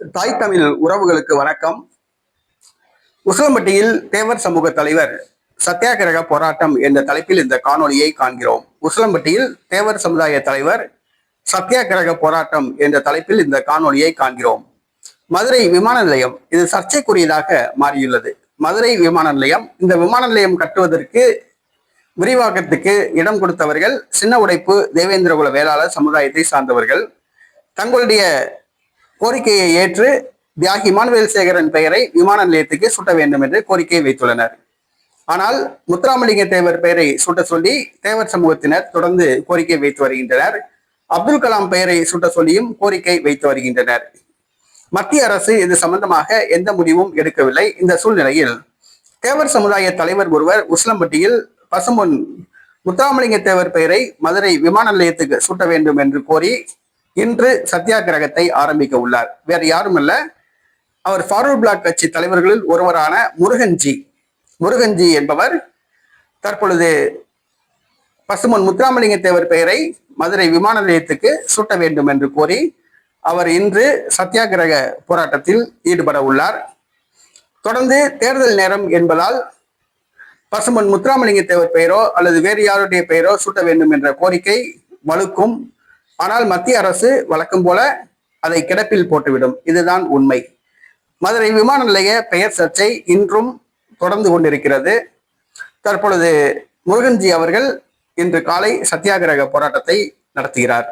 தாய் தமிழ் உறவுகளுக்கு வணக்கம். உசிலம்பட்டியில் தேவர் சமூக தலைவர் சத்தியாகிரக போராட்டம் என்ற தலைப்பில் இந்த காணொலியை காண்கிறோம். உசிலம்பட்டியில் தேவர் சமுதாய தலைவர் சத்தியாகிரக போராட்டம் என்ற தலைப்பில் இந்த காணொலியை காண்கிறோம். மதுரை விமான நிலையம் இது சர்ச்சைக்குரியதாக மாறியுள்ளது. மதுரை விமான நிலையம் இந்த விமான நிலையம் கட்டுவதற்கு விரிவாக்கத்துக்கு இடம் கொடுத்தவர்கள் சின்ன உடைப்பு தேவேந்திரகுல வேளாளர் சமுதாயத்தை சார்ந்தவர்கள். தங்களுடைய கோரிக்கையை ஏற்று தியாகி இமானுவேல் சேகரன் பெயரை விமான நிலையத்துக்கு சுட்ட வேண்டும் என்று கோரிக்கை வைத்துள்ளனர். ஆனால் முத்துராமலிங்க தேவர் பெயரை சுட்ட சொல்லி தேவர் சமூகத்தினர் தொடர்ந்து கோரிக்கை வைத்து வருகின்றனர். அப்துல் கலாம் பெயரை சுட்ட சொல்லியும் கோரிக்கை வைத்து வருகின்றனர். மத்திய அரசு இது சம்பந்தமாக எந்த முடிவும் எடுக்கவில்லை. இந்த சூழ்நிலையில் தேவர் சமுதாய தலைவர் ஒருவர் உஸ்லம்பட்டியில் பசும்பொன் முத்தாமலிங்க தேவர் பெயரை மதுரை விமான நிலையத்துக்கு சூட்ட வேண்டும் என்று கோரி இன்று சத்தியாகிரகத்தை ஆரம்பிக்க உள்ளார். வேற யாரும் இல்ல அவர் ஃபார்வர்ட் பிளாக் கட்சி தலைவர்களில் ஒருவரான முருகன்ஜி. முருகன்ஜி என்பவர் தற்பொழுது பசுமன் முத்துராமலிங்க தேவர் பெயரை மதுரை விமான நிலையத்துக்கு சூட்ட வேண்டும் என்று கோரி அவர் இன்று சத்தியாகிரக போராட்டத்தில் ஈடுபட உள்ளார். தொடர்ந்து தேர்தல் நேரம் என்பதால் பசுமன் முத்துராமலிங்க தேவர் பெயரோ அல்லது வேறு யாருடைய பெயரோ சூட்ட வேண்டும் என்ற கோரிக்கை வலுக்கும் ஆனால் மத்திய அரசு வழக்கம் போல அதை கிடப்பில் போட்டுவிடும். இதுதான் உண்மை. மதுரை விமான நிலைய பெயர் சர்ச்சை இன்றும் தொடர்ந்து கொண்டிருக்கிறது. தற்பொழுது முருகன்ஜி அவர்கள் இன்று காலை சத்தியாகிரக போராட்டத்தை நடத்துகிறார்.